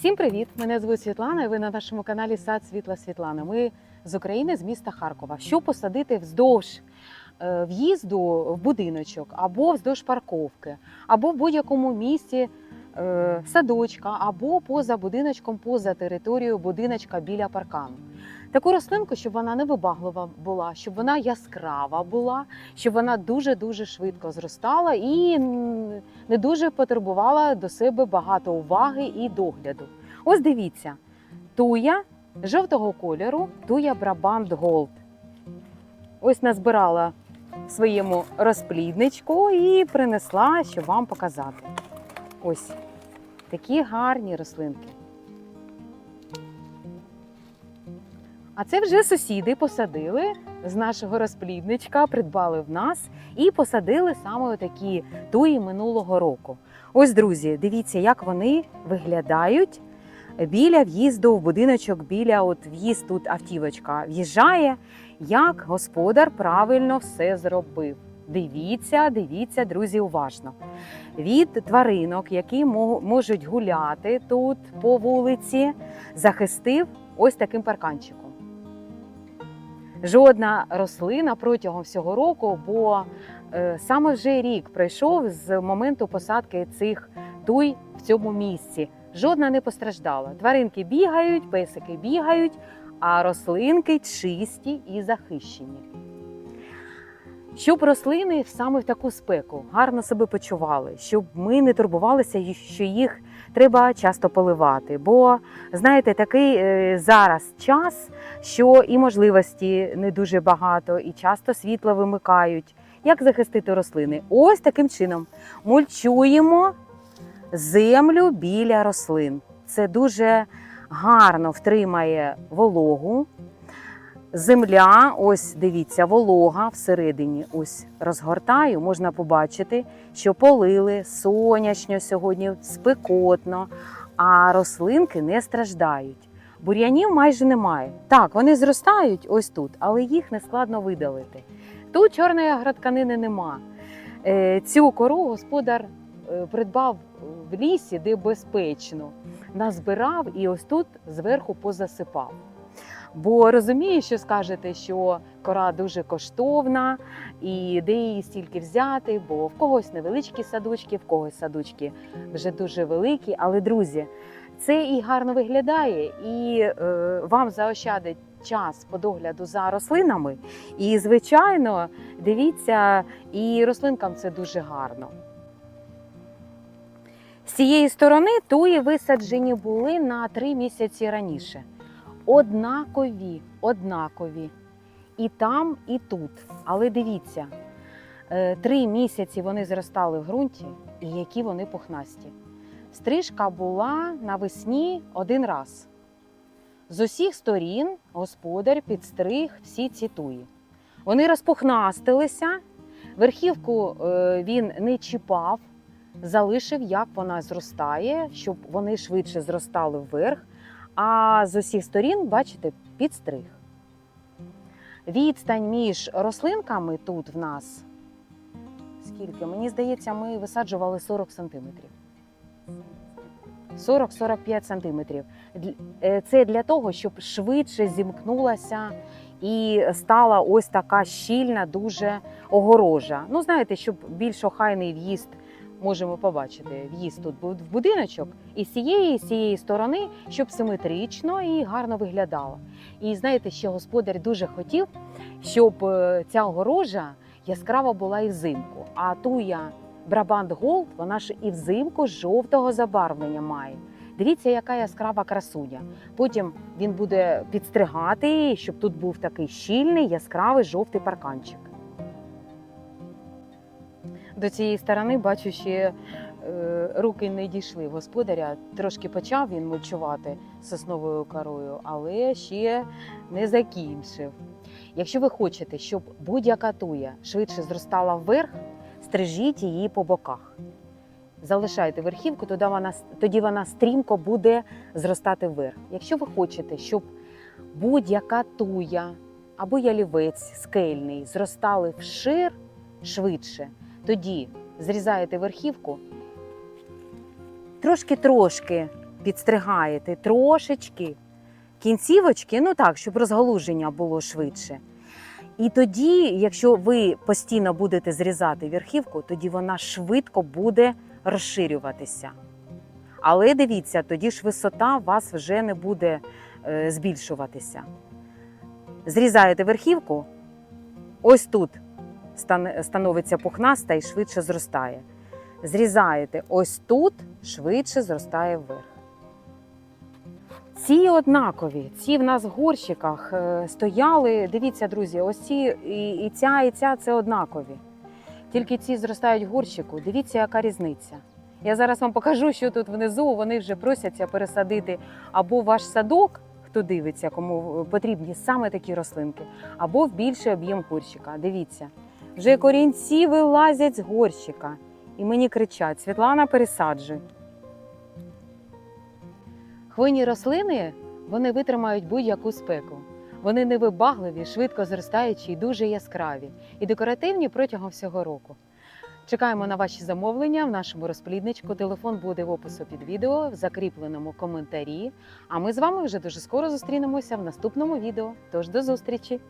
Всім привіт! Мене звуть Світлана, і ви на нашому каналі Сад Світла Світлана. Ми з України, з міста Харкова. Що посадити вздовж е, в'їзду в будиночок, або вздовж парковки, або в будь-якому місці е, садочка, або поза будиночком, поза територією будиночка біля паркану. Таку рослинку, щоб вона не вибаглива була, щоб вона яскрава була, щоб вона дуже-дуже швидко зростала і не дуже потребувала до себе багато уваги і догляду. Ось дивіться, туя жовтого кольору, туя Брабант Голд. Ось назбирала в своєму розплідничку і принесла, щоб вам показати. Ось такі гарні рослинки. А це вже сусіди посадили з нашого розплідничка, придбали в нас і посадили саме такі туї минулого року. Ось, друзі, дивіться, як вони виглядають біля в'їзду в будиночок, біля от в'їзд тут автівочка в'їжджає, як господар правильно все зробив. Дивіться, дивіться, друзі, уважно. Від тваринок, які можуть гуляти тут по вулиці, захистив ось таким парканчиком. Жодна рослина протягом всього року, бо е, саме вже рік пройшов з моменту посадки цих туй в цьому місці. Жодна не постраждала. Тваринки бігають, песики бігають, а рослинки чисті і захищені. Щоб рослини саме в таку спеку гарно себе почували, щоб ми не турбувалися, що їх треба часто поливати. Бо знаєте, такий е, зараз час, що і можливості не дуже багато, і часто світло вимикають. Як захистити рослини? Ось таким чином мульчуємо землю біля рослин. Це дуже гарно втримає вологу. Земля, ось дивіться, волога всередині. Ось розгортаю, можна побачити, що полили сонячно сьогодні, спекотно, а рослинки не страждають. Бур'янів майже немає. Так, вони зростають ось тут, але їх не складно видалити. Тут чорної агротканини нема. Е, Цю кору господар е, придбав в лісі, де безпечно, назбирав і ось тут зверху позасипав. Бо розумію, що скажете, що кора дуже коштовна, і де її стільки взяти, бо в когось невеличкі садочки, в когось садочки вже дуже великі. Але друзі, це і гарно виглядає, і е, вам заощадить час по догляду за рослинами. І, звичайно, дивіться, і рослинкам це дуже гарно. З цієї сторони туї висаджені були на три місяці раніше. Однакові, однакові. І там, і тут. Але дивіться, е, три місяці вони зростали в ґрунті, і які вони пухнасті. Стрижка була навесні один раз. З усіх сторін господар підстриг всі ці туї. Вони розпухнастилися, верхівку е, він не чіпав, залишив, як вона зростає, щоб вони швидше зростали вверх. А з усіх сторін, бачите, підстриг. Відстань між рослинками тут в нас. Скільки? Мені здається, ми висаджували 40 сантиметрів. 40-45 сантиметрів. Е, Це для того, щоб швидше зімкнулася і стала ось така щільна, дуже огорожа. Ну, знаєте, щоб більш охайний в'їзд можемо побачити. В'їзд тут в будиночок, і з цієї, і з цієї сторони, щоб симетрично і гарно виглядало. І знаєте, ще господар дуже хотів, щоб е, ця огорожа яскрава була і взимку. А туя Брабант Голд, вона ж і взимку жовтого забарвлення має. Дивіться, яка яскрава красуня. Потім він буде підстригати, щоб тут був такий щільний, яскравий жовтий парканчик. До цієї сторони бачу, ще е, руки не дійшли господаря. Трошки почав він мульчувати сосновою корою, але ще не закінчив. Якщо ви хочете, щоб будь-яка туя швидше зростала вверх, стрижіть її по боках. Залишайте верхівку, тоді вона, тоді вона стрімко буде зростати вверх. Якщо ви хочете, щоб будь-яка туя або ялівець скельний зростали вшир швидше, тоді зрізаєте верхівку, трошки-трошки підстригаєте трошечки кінцівочки, ну так, щоб розгалуження було швидше. І тоді, якщо ви постійно будете зрізати верхівку, тоді вона швидко буде розширюватися. Але дивіться, тоді ж висота у вас вже не буде е, збільшуватися. Зрізаєте верхівку, ось тут становиться пухнаста і швидше зростає. Зрізаєте ось тут, швидше зростає вверх. Ці однакові, ці в нас в горщиках е, стояли. Дивіться, друзі, ось ці і, і ця, і ця це однакові. Тільки ці зростають в горщику. Дивіться, яка різниця. Я зараз вам покажу, що тут внизу вони вже просяться пересадити або ваш садок, хто дивиться, кому потрібні саме такі рослинки, або в більший об'єм горщика. Дивіться, вже корінці вилазять з горщика. І мені кричать: Світлана, пересаджуй. Хвойні рослини вони витримають будь-яку спеку. Вони невибагливі, швидко зростаючі і дуже яскраві, і декоративні протягом всього року. Чекаємо на ваші замовлення в нашому розплідничку. Телефон буде в опису під відео, в закріпленому коментарі. А ми з вами вже дуже скоро зустрінемося в наступному відео. Тож до зустрічі!